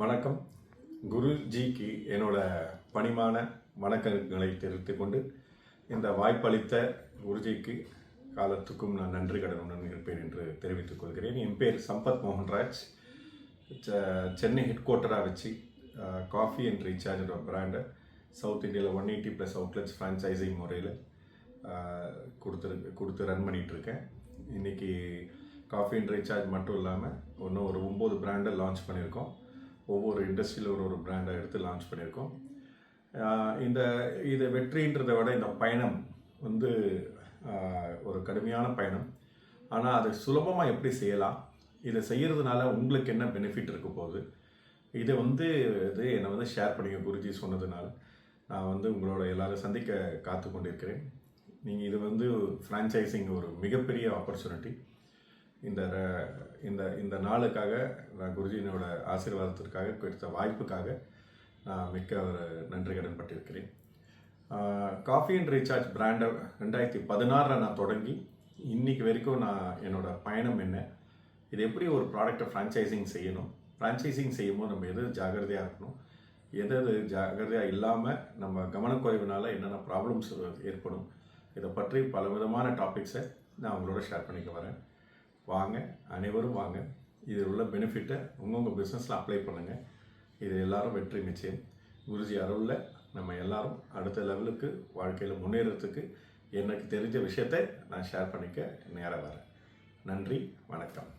வணக்கம். குருஜிக்கு என்னோட பணிமான வணக்கங்களை தெரிவித்து கொண்டு இந்த வாய்ப்பளித்த குருஜிக்கு காலத்துக்கும் நான் நன்றி கடனுடன் இருப்பேன் என்று தெரிவித்துக் கொள்கிறேன். என் பேர் சம்பத் மோகன்ராஜ். சென்னை ஹெட் குவார்ட்டராக வச்சு காஃபி அண்ட் ரீசார்ஜ் பிராண்டை சவுத் இந்தியாவில் one eighty plus outlets franchising முறையில் கொடுத்துரு கொடுத்து ரன் பண்ணிகிட்டு இருக்கேன் இன்றைக்கி காஃபி அண்ட் ரீசார்ஜ் மட்டும் இல்லாமல் இன்னும் ஒரு ஒம்பது பிராண்டை லான்ச் பண்ணியிருக்கோம். ஒவ்வொரு இண்டஸ்ட்ரியில் ஒரு ஒரு பிராண்டை எடுத்து லான்ச் பண்ணியிருக்கோம். இந்த இது வெற்றின்றதை விட இந்த பயணம் வந்து ஒரு கடுமையான பயணம். ஆனால் அதை சுலபமாக எப்படி செய்யலாம்? இதை செய்கிறதுனால உங்களுக்கு என்ன பெனிஃபிட் இருக்க போகுது? இதை வந்து இது என்னை வந்து ஷேர் பண்ணிக்க குருஜி சொன்னதுனால. நான் வந்து உங்களோட எல்லோரும் சந்திக்க காத்து கொண்டிருக்கிறேன் நீங்கள் இது வந்து ஃப்ரான்ச்சைசிங் ஒரு மிகப்பெரிய ஆப்பர்ச்சுனிட்டி இந்த இந்த இந்த நாளுக்காக நான் குருஜியினோட ஆசீர்வாதத்திற்காக கொடுத்த வாய்ப்புக்காக நான் மிக்க ஒரு நன்றி கடன் பட்டிருக்கிறேன். காஃபி அண்ட் ரீசார்ஜ் பிராண்டை ரெண்டாயிரத்தி பதினாறில் நான் தொடங்கி இன்னைக்கு வரைக்கும் நான் என்னோட பயணம் என்ன? இது எப்படி ஒரு ப்ராடக்டை ஃப்ரான்ச்சைசிங் செய்யணும்? ஃப்ரான்ச்சைசிங் செய்யும்போது நம்ம எது ஜாகிரதையாக இருக்கணும்? எது எது ஜாகிரதையாக இல்லாமல் நம்ம கவனக்குறைவினால் என்னென்ன ப்ராப்ளம்ஸ் ஏற்படும்? இதை பற்றி பல விதமான டாபிக்ஸை நான் உங்களோட ஷேர் பண்ணிக்க வரேன். வாங்க அனைவரும் வாங்க. இதில் உள்ள பெனிஃபிட்டை உங்கவுங்க பிஸ்னஸில் அப்ளை பண்ணுங்கள் இது எல்லாரும் வெற்றி நிச்சயம். குருஜி அருளில் நம்ம எல்லாரும் அடுத்த லெவலுக்கு வாழ்க்கையில் முன்னேறதுக்கு எனக்கு தெரிஞ்ச விஷயத்தை நான் ஷேர் பண்ணிக்க நேராக வரேன். நன்றி வணக்கம்.